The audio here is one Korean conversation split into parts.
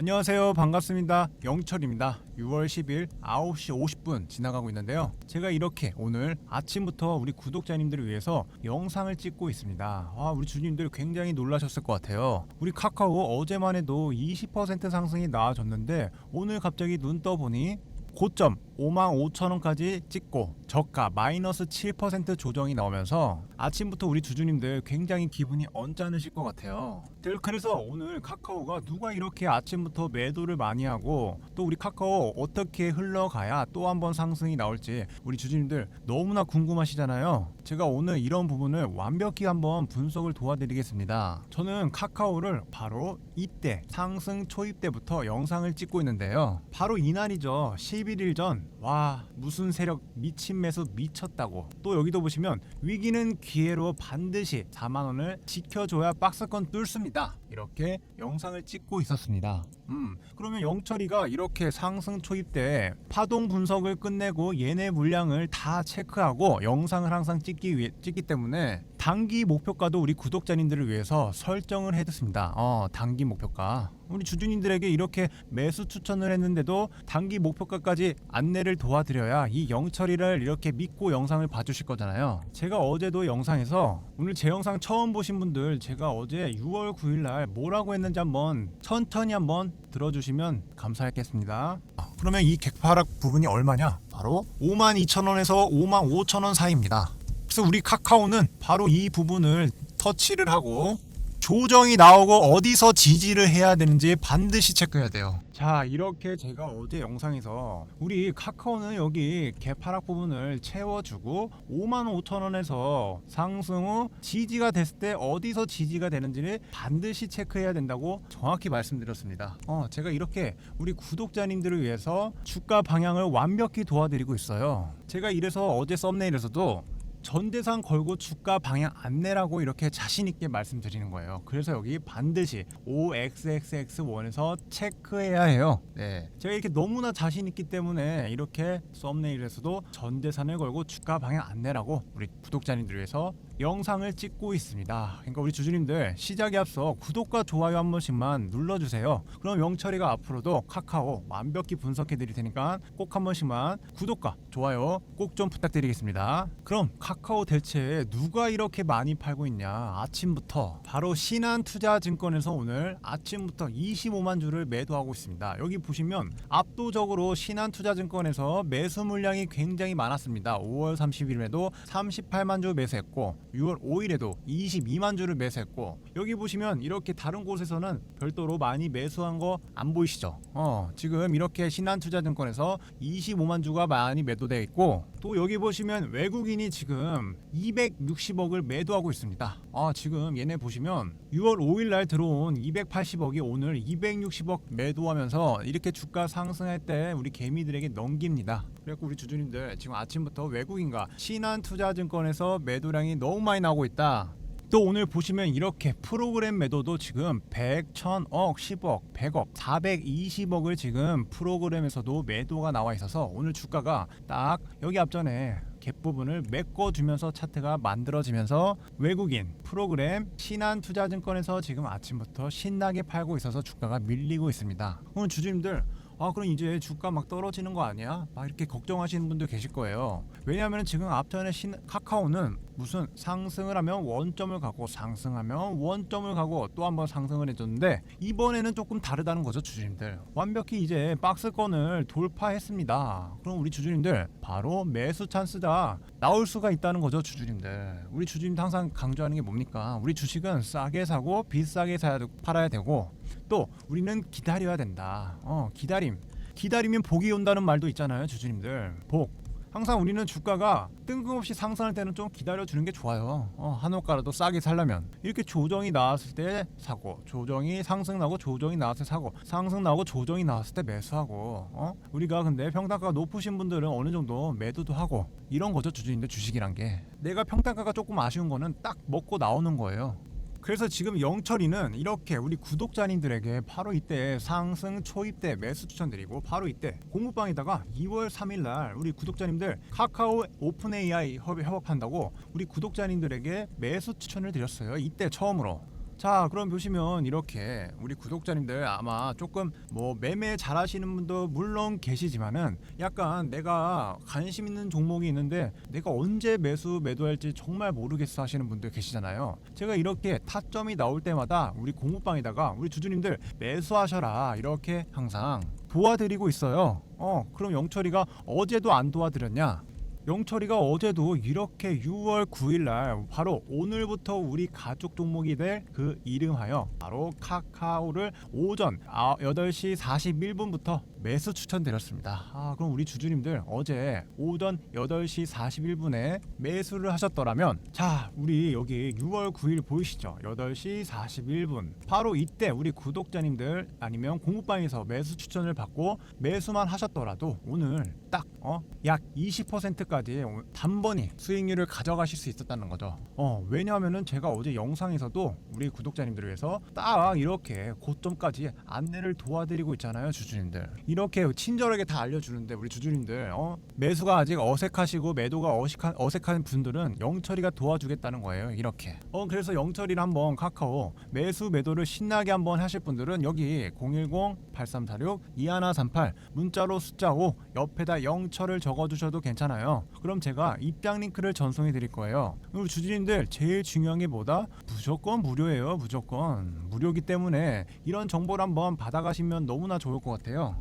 안녕하세요. 반갑습니다. 영철입니다. 6월 10일 9시 50분 지나가고 있는데요. 제가 이렇게 오늘 아침부터 우리 구독자님들을 위해서 영상을 찍고 있습니다. 아, 우리 주님들 굉장히 놀라셨을 것 같아요. 우리 카카오 어제만 해도 20% 상승이 나와줬는데 오늘 갑자기 눈 떠보니 고점 5만 5천 원까지 찍고 저가 마이너스 7% 조정이 나오면서 아침부터 우리 주주님들 굉장히 기분이 언짢으실 것 같아요. 네, 그래서 오늘 카카오가 누가 이렇게 아침부터 매도를 많이 하고 또 우리 카카오 어떻게 흘러가야 또 한 번 상승이 나올지 우리 주주님들 너무나 궁금하시잖아요. 제가 오늘 이런 부분을 완벽히 한번 분석을 도와드리겠습니다. 저는 카카오를 바로 이때 상승 초입 때부터 영상을 찍고 있는데요. 바로 이날이죠. 11일 전. 와, 무슨 세력 미친 매수 미쳤다고. 또 여기도 보시면 위기는 기회로 반드시 4만 원을 지켜줘야 박스권 뚫습니다. 있습니다. 이렇게 영상을 찍고 있었습니다. 음, 그러면 영철이가 이렇게 상승 초입 때 파동 분석을 끝내고 얘네 물량을 다 체크하고 영상을 항상 찍기 위해 찍기 때문에 단기 목표가도 우리 구독자님들을 위해서 설정을 해뒀습니다. 어, 단기 목표가. 우리 주주님들에게 이렇게 매수 추천을 했는데도 단기 목표가까지 안내를 도와드려야 이 영철이를 이렇게 믿고 영상을 봐주실 거잖아요. 제가 어제도 영상에서 오늘 제 영상 처음 보신 분들 제가 어제 6월 9일 날 뭐라고 했는지 한번 천천히 한번 들어주시면 감사하겠습니다. 아, 그러면 이 객파락 부분이 얼마냐? 바로 52,000원에서 55,000원 사이입니다. 그래서 우리 카카오는 바로 이 부분을 터치를 하고 조정이 나오고 어디서 지지를 해야 되는지 반드시 체크해야 돼요. 자, 이렇게 제가 어제 영상에서 우리 카카오는 여기 개파락 부분을 채워주고 5만 5천 원에서 상승 후 지지가 됐을 때 어디서 지지가 되는지를 반드시 체크해야 된다고 정확히 말씀드렸습니다. 어, 제가 이렇게 우리 구독자님들을 위해서 주가 방향을 완벽히 도와드리고 있어요. 제가 이래서 어제 썸네일에서도 전대상 걸고 주가 방향 안내라고 이렇게 자신 있게 말씀드리는 거예요. 그래서 여기 반드시 OXXX1에서 체크해야 해요. 네. 제가 이렇게 너무나 자신 있기 때문에 이렇게 썸네일에서도 전대산을 걸고 주가 방향 안내라고 우리 구독자님들 위해서 영상을 찍고 있습니다. 그러니까 우리 주주님들 시작에 앞서 구독과 좋아요 한 번씩만 눌러주세요. 그럼 영철이가 앞으로도 카카오 완벽히 분석해 드릴 테니까 꼭 한 번씩만 구독과 좋아요 꼭 좀 부탁드리겠습니다. 그럼 카카오 대체 누가 이렇게 많이 팔고 있냐? 아침부터 바로 신한투자증권에서 오늘 아침부터 25만 주를 매도하고 있습니다. 여기 보시면 압도적으로 신한투자증권에서 매수 물량이 굉장히 많았습니다. 5월 30일에도 38만 주 매수했고 6월 5일에도 22만 주를 매수했고 여기 보시면 이렇게 다른 곳에서는 별도로 많이 매수한 거 안 보이시죠? 어, 지금 이렇게 신한투자증권에서 25만 주가 많이 매도되어 있고 또 여기 보시면 외국인이 지금 260억을 매도하고 있습니다. 아, 지금 얘네 보시면 6월 5일 날 들어온 280억이 오늘 260억 매도하면서 이렇게 주가 상승할 때 우리 개미들에게 넘깁니다. 그래갖고 우리 주주님들 지금 아침부터 외국인과 신한투자증권에서 매도량이 너무 많이 나오고 있다. 또 오늘 보시면 이렇게 프로그램 매도도 지금 100, 1000억, 10억, 100억, 420억을 지금 프로그램에서도 매도가 나와 있어서 오늘 주가가 딱 여기 앞전에 갭 부분을 메꿔주면서 차트가 만들어지면서 외국인 프로그램 신한투자증권에서 지금 아침부터 신나게 팔고 있어서 주가가 밀리고 있습니다. 오늘 주주님들 아 그럼 이제 주가 막 떨어지는 거 아니야? 막 이렇게 걱정하시는 분들 계실 거예요. 왜냐하면 지금 앞전에 신 카카오는 무슨 상승을 하면 원점을 가고 상승하면 원점을 가고 또 한번 상승을 해줬는데 이번에는 조금 다르다는 거죠 주주님들. 완벽히 이제 박스권을 돌파했습니다. 그럼 우리 주주님들 바로 매수 찬스다 나올 수가 있다는 거죠 주주님들. 우리 주주님들 항상 강조하는 게 뭡니까? 우리 주식은 싸게 사고 비싸게 사야 되고 팔아야 되고 또 우리는 기다려야 된다. 어 기다림. 기다리면 복이 온다는 말도 있잖아요 주주님들. 복. 항상 우리는 주가가 뜬금없이 상승할 때는 좀 기다려 주는 게 좋아요. 어, 한옥가라도 싸게 살려면 이렇게 조정이 나왔을 때 사고, 조정이 상승 나고 조정이 나왔을 때 사고, 상승 나고 조정이 나왔을 때 매수하고. 어? 우리가 근데 평단가가 높으신 분들은 어느 정도 매도도 하고 이런 거죠 주주님들 주식이란 게. 내가 평단가가 조금 아쉬운 거는 딱 먹고 나오는 거예요. 그래서 지금 영철이는 이렇게 우리 구독자님들에게 바로 이때 상승 초입 때 매수 추천드리고 바로 이때 공부방에다가 2월 3일 날 우리 구독자님들 카카오 오픈 AI 협- 협업한다고 우리 구독자님들에게 매수 추천을 드렸어요. 이때 처음으로 자 그럼 보시면 이렇게 우리 구독자님들 아마 조금 뭐 매매 잘하시는 분도 물론 계시지만은 약간 내가 관심 있는 종목이 있는데 내가 언제 매수 매도할지 정말 모르겠어 하시는 분들 계시잖아요. 제가 이렇게 타점이 나올 때마다 우리 공부방에다가 우리 주주님들 매수하셔라 이렇게 항상 도와드리고 있어요. 어 그럼 영철이가 어제도 안 도와드렸냐 영철이가 어제도 이렇게 6월 9일 날 바로 오늘부터 우리 가족 종목이 될 그 이름하여 바로 카카오를 오전 8시 41분부터 매수 추천드렸습니다. 아, 그럼 우리 주주님들 어제 오전 8시 41분에 매수를 하셨더라면 자, 우리 여기 6월 9일 보이시죠? 8시 41분. 바로 이때 우리 구독자님들 아니면 공부방에서 매수 추천을 받고 매수만 하셨더라도 오늘 딱 어? 약 20%까지 단번에 수익률을 가져가실 수 있었다는 거죠. 어, 왜냐하면은 제가 어제 영상에서도 우리 구독자님들을 위해서 딱 이렇게 고점까지 안내를 도와드리고 있잖아요, 주주님들. 이렇게 친절하게 다 알려주는데 우리 주주님들 어? 매수가 아직 어색하시고 매도가 어색한 어색한 분들은 영철이가 도와주겠다는 거예요. 이렇게. 어, 그래서 영철이를 한번 카카오 매수 매도를 신나게 한번 하실 분들은 여기 010-8346-2138 문자로 숫자 5 옆에다 영철을 적어주셔도 괜찮아요. 그럼 제가 입장 링크를 전송해 드릴 거예요. 우리 주주님들 제일 중요한 게 뭐다? 무조건 무료예요. 무조건 무료기 때문에 이런 정보를 한번 받아가시면 너무나 좋을 것 같아요.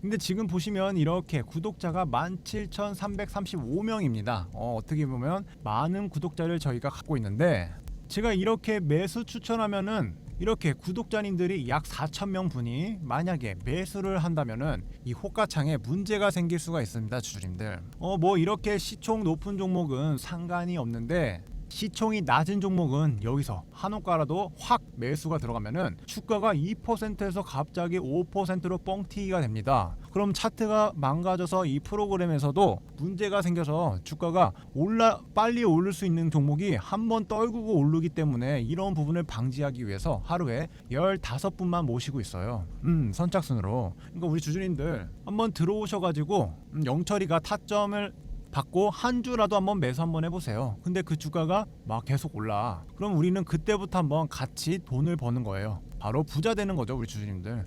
근데 지금 보시면 이렇게 구독자가 17,335명입니다. 어, 어떻게 보면 많은 구독자를 저희가 갖고 있는데 제가 이렇게 매수 추천하면은 이렇게 구독자님들이 약 4,000명 분이 만약에 매수를 한다면은 이 호가창에 문제가 생길 수가 있습니다, 주주님들. 어, 뭐 이렇게 시총 높은 종목은 상관이 없는데 시총이 낮은 종목은 여기서 한호가라도 확 매수가 들어가면은 주가가 2%에서 갑자기 5%로 뻥튀기가 됩니다. 그럼 차트가 망가져서 이 프로그램에서도 문제가 생겨서 주가가 올라 빨리 오를 수 있는 종목이 한 번 떨구고 오르기 때문에 이런 부분을 방지하기 위해서 하루에 15분만 모시고 있어요. 음, 선착순으로. 그러니까 우리 주주님들 한번 들어오셔 가지고 음, 영철이가 타점을 받고 한 주라도 한번 매수 한번 해보세요. 근데 그 주가가 막 계속 올라. 그럼 우리는 그때부터 한번 같이 돈을 버는 거예요. 바로 부자 되는 거죠, 우리 주주님들.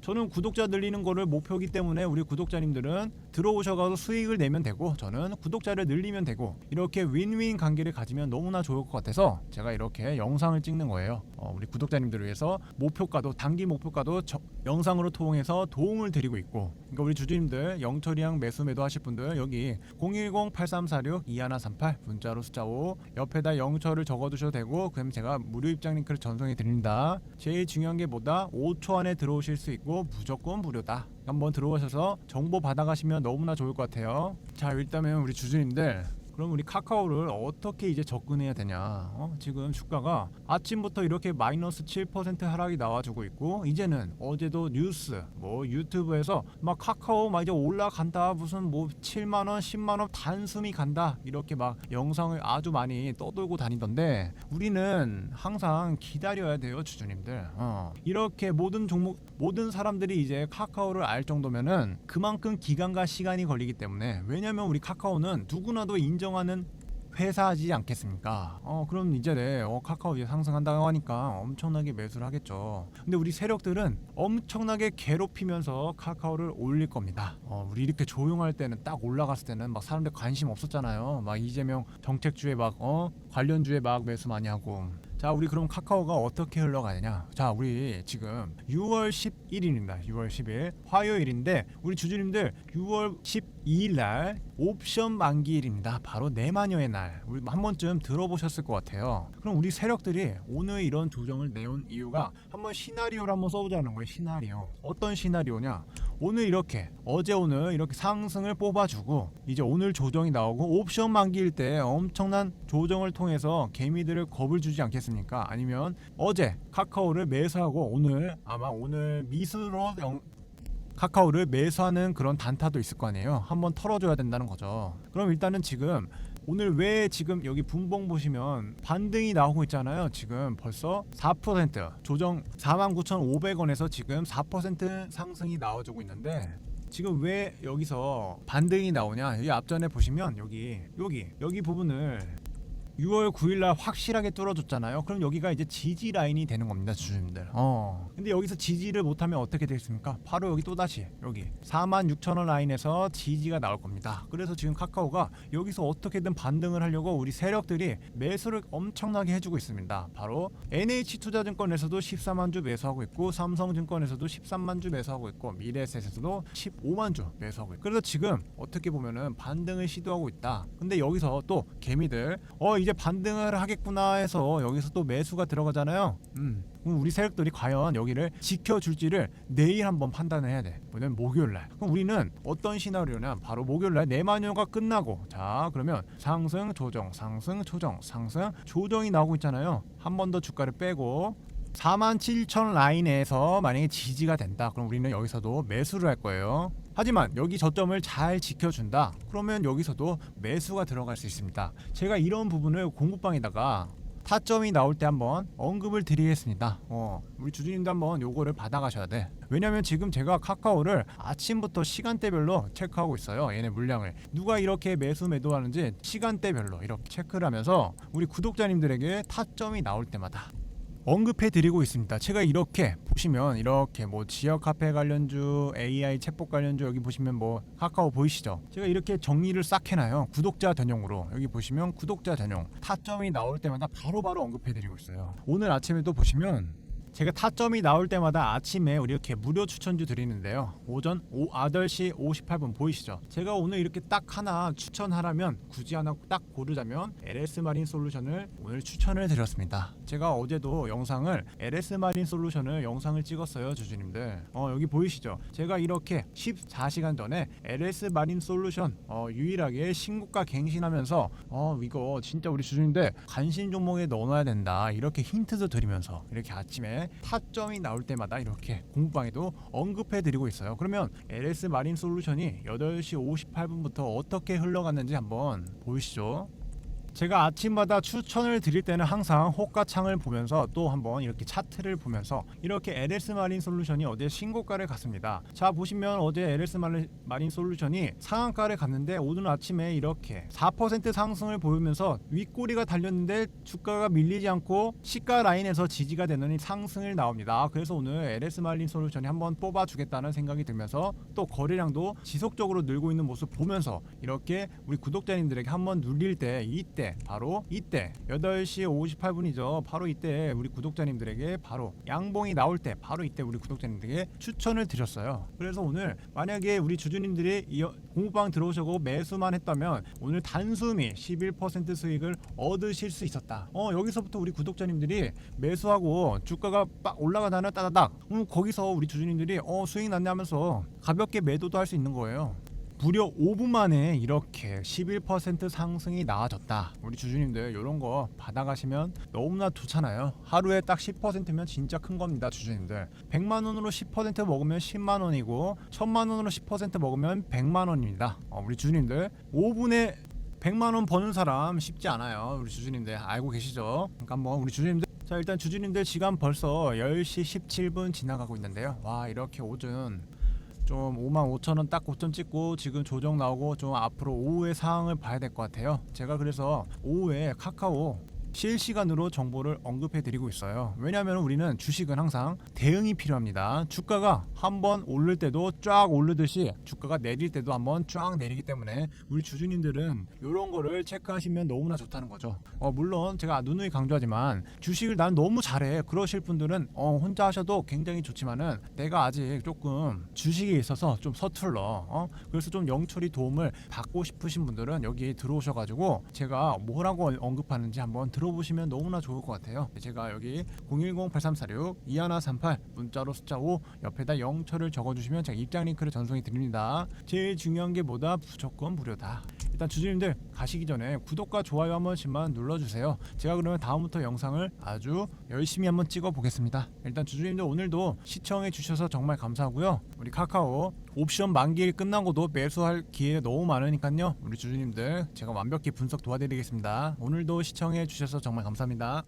저는 구독자 늘리는 거를 목표이기 때문에 우리 구독자님들은 들어오셔가지고 수익을 내면 되고 저는 구독자를 늘리면 되고 이렇게 윈윈 관계를 가지면 너무나 좋을 것 같아서 제가 이렇게 영상을 찍는 거예요. 어, 우리 구독자님들을 위해서 목표가도 단기 목표가도 저- 영상으로 통해서 도움을 드리고 있고 그러니까 우리 주주님들 영철이랑 매수 매도 하실 분들 여기 010-8346-2138 문자로 숫자 5 옆에다 영철을 적어두셔도 되고 그럼 제가 무료 입장 링크를 전송해 드립니다. 제일 중요한 게 뭐다? 5초 안에 들어오실 수 있고 무조건 무료다. 한번 들어오셔서 정보 받아가시면 너무나 좋을 것 같아요. 자 일단은 우리 주주님들 그럼 우리 카카오를 어떻게 이제 접근해야 되냐? 어? 지금 주가가 아침부터 이렇게 마이너스 7% 하락이 나와주고 있고 이제는 어제도 뉴스 뭐 유튜브에서 막 카카오 막 이제 올라간다 무슨 뭐 7만 원, 10만 원 단숨이 간다 이렇게 막 영상을 아주 많이 떠돌고 다니던데 우리는 항상 기다려야 돼요 주주님들. 어. 이렇게 모든 종목 모든 사람들이 이제 카카오를 알 정도면은 그만큼 기간과 시간이 걸리기 때문에 왜냐면 우리 카카오는 누구나도 인정 하는 회사지 않겠습니까? 어 그럼 이제 네, 어, 카카오 이제 상승한다고 하니까 엄청나게 매수를 하겠죠. 근데 우리 세력들은 엄청나게 괴롭히면서 카카오를 올릴 겁니다. 어 우리 이렇게 조용할 때는 딱 올라갔을 때는 막 사람들 관심 없었잖아요. 막 이재명 정책주에 막 어 관련주에 막 매수 많이 하고. 자 우리 그럼 카카오가 어떻게 흘러가느냐 자 우리 지금 6월 11일입니다 6월 10일 화요일인데 우리 주주님들 6월 12일 날 옵션 만기일입니다. 바로 내마녀의 날. 우리 한 번쯤 들어보셨을 것 같아요. 그럼 우리 세력들이 오늘 이런 조정을 내온 이유가 한번 시나리오를 한번 써보자는 거예요 시나리오. 어떤 시나리오냐? 오늘 이렇게 어제 오늘 이렇게 상승을 뽑아주고 이제 오늘 조정이 나오고 옵션 만기일 때 엄청난 조정을 통해서 개미들을 겁을 주지 않겠습니까? 아니면 어제 카카오를 매수하고 오늘 아마 오늘 미수로 영, 카카오를 매수하는 그런 단타도 있을 거 아니에요. 한번 털어줘야 된다는 거죠. 그럼 일단은 지금 오늘 왜 지금 여기 분봉 보시면 반등이 나오고 있잖아요. 지금 벌써 4% 조정 49,500원에서 지금 4% 상승이 나와주고 있는데 지금 왜 여기서 반등이 나오냐? 여기 앞전에 보시면 여기 여기 여기 부분을 6월 9일 날 확실하게 뚫어줬잖아요. 그럼 여기가 이제 지지 라인이 되는 겁니다, 주주님들. 어. 근데 여기서 지지를 못하면 어떻게 되겠습니까? 바로 여기 또 다시 여기 4만 6천 원 라인에서 지지가 나올 겁니다. 그래서 지금 카카오가 여기서 어떻게든 반등을 하려고 우리 세력들이 매수를 엄청나게 해주고 있습니다. 바로 NH투자증권에서도 14만 주 매수하고 있고 삼성증권에서도 13만 주 매수하고 있고 미래에셋에서도 15만 주 매수하고 있고 그래서 지금 어떻게 보면은 반등을 시도하고 있다. 근데 여기서 또 개미들 어 이제 반등을 하겠구나 해서 여기서 또 매수가 들어가잖아요. 음. 그럼 우리 세력들이 과연 여기를 지켜줄지를 내일 한번 판단을 해야 돼. 뭐냐면 목요일 날. 그럼 우리는 어떤 시나리오냐? 바로 목요일 날 내마녀가 끝나고 자 그러면 상승 조정 상승 조정 상승 조정이 나오고 있잖아요. 한 번 더 주가를 빼고 4만 7천 라인에서 만약에 지지가 된다. 그럼 우리는 여기서도 매수를 할 거예요. 하지만 여기 저점을 잘 지켜준다. 그러면 여기서도 매수가 들어갈 수 있습니다. 제가 이런 부분을 공부방에다가 타점이 나올 때 한번 언급을 드리겠습니다. 어, 우리 주주님도 한번 요거를 받아가셔야 돼. 왜냐면 지금 제가 카카오를 아침부터 시간대별로 체크하고 있어요. 얘네 물량을. 누가 이렇게 매수 매도하는지 시간대별로 이렇게 체크를 하면서 우리 구독자님들에게 타점이 나올 때마다 언급해 드리고 있습니다. 제가 이렇게 보시면 이렇게 뭐 지역 카페 관련주, AI 챗봇 관련주 여기 보시면 뭐 카카오 보이시죠? 제가 이렇게 정리를 싹 해놔요. 구독자 전용으로 여기 보시면 구독자 전용 타점이 나올 때마다 바로바로 언급해 드리고 있어요. 오늘 아침에도 보시면 제가 타점이 나올 때마다 아침에 이렇게 무료 추천주 드리는데요. 오전 오, 8시 58분 보이시죠? 제가 오늘 이렇게 딱 하나 추천하라면 굳이 하나 딱 고르자면 LS 마린 솔루션을 오늘 추천을 드렸습니다. 제가 어제도 영상을 LS 마린 솔루션을 영상을 찍었어요, 주주님들. 어, 여기 보이시죠? 제가 이렇게 14시간 전에 LS 마린 솔루션 어, 유일하게 신고가 갱신하면서 어, 이거 진짜 우리 주주님들 관심 종목에 넣어놔야 된다. 이렇게 힌트도 드리면서 이렇게 아침에 타점이 나올 때마다 이렇게 공부방에도 언급해 드리고 있어요. 그러면 LS 마린 솔루션이 8시 58분부터 어떻게 흘러갔는지 한번 보이시죠? 제가 아침마다 추천을 드릴 때는 항상 호가창을 보면서 또 한번 이렇게 차트를 보면서 이렇게 LS 마린 솔루션이 어제 신고가를 갔습니다. 자 보시면 어제 LS 마린, 솔루션이 상한가를 갔는데 오늘 아침에 이렇게 4% 상승을 보이면서 윗꼬리가 달렸는데 주가가 밀리지 않고 시가 라인에서 지지가 되는 상승을 나옵니다. 그래서 오늘 LS 마린 솔루션이 한번 뽑아주겠다는 생각이 들면서 또 거래량도 지속적으로 늘고 있는 모습 보면서 이렇게 우리 구독자님들에게 한번 눌릴 때 이때 바로 이때 8시 58분이죠. 바로 이때 우리 구독자님들에게 바로 양봉이 나올 때 바로 이때 우리 구독자님들에게 추천을 드렸어요. 그래서 오늘 만약에 우리 주주님들이 이 공부방 들어오셔고 매수만 했다면 오늘 단숨이 11% 수익을 얻으실 수 있었다. 어 여기서부터 우리 구독자님들이 매수하고 주가가 빡 올라가다는 따다닥 음, 거기서 우리 주주님들이 어 수익 났네 하면서 가볍게 매도도 할 수 있는 거예요. 무려 5분 만에 이렇게 11% 상승이 나와졌다. 우리 주주님들 이런 거 받아가시면 너무나 좋잖아요. 하루에 딱 10%면 진짜 큰 겁니다, 주주님들. 100만 원으로 10% 먹으면 10만 원이고 1000만 원으로 10% 먹으면 100만 원입니다. 어, 우리 주주님들 5분에 100만 원 버는 사람 쉽지 않아요. 우리 주주님들 알고 계시죠? 그러니까 뭐 우리 주주님들 자 일단 주주님들 시간 벌써 10시 17분 지나가고 있는데요. 와 이렇게 오전 좀 5만 5천 원 딱 고점 찍고 지금 조정 나오고 좀 앞으로 오후의 상황을 봐야 될 것 같아요. 제가 그래서 오후에 카카오 실시간으로 정보를 언급해 드리고 있어요. 왜냐하면 우리는 주식은 항상 대응이 필요합니다. 주가가 한번 오를 때도 쫙 오르듯이 주가가 내릴 때도 한번 쫙 내리기 때문에 우리 주주님들은 이런 거를 체크하시면 너무나 좋다는 거죠. 어, 물론 제가 누누이 강조하지만 주식을 난 너무 잘해 그러실 분들은 어, 혼자 하셔도 굉장히 좋지만은 내가 아직 조금 주식에 있어서 좀 서툴러. 어? 그래서 좀 영철이 도움을 받고 싶으신 분들은 여기 들어오셔가지고 제가 뭐라고 언급하는지 한번 들어보시면 너무나 좋을 것 같아요. 제가 여기 010-8346-2138 문자로 숫자 5 옆에다 영철을 적어주시면 제가 입장 링크를 전송해 드립니다. 제일 중요한 게 뭐다? 무조건 무료다. 일단 주주님들 가시기 전에 구독과 좋아요 한 번씩만 눌러주세요. 제가 그러면 다음부터 영상을 아주 열심히 한번 찍어 보겠습니다. 일단 주주님들 오늘도 시청해 주셔서 정말 감사하고요. 우리 카카오 옵션 만기 끝나고도 매수할 기회 너무 많으니까요. 우리 주주님들 제가 완벽히 분석 도와드리겠습니다. 오늘도 시청해 주셔서 정말 감사합니다.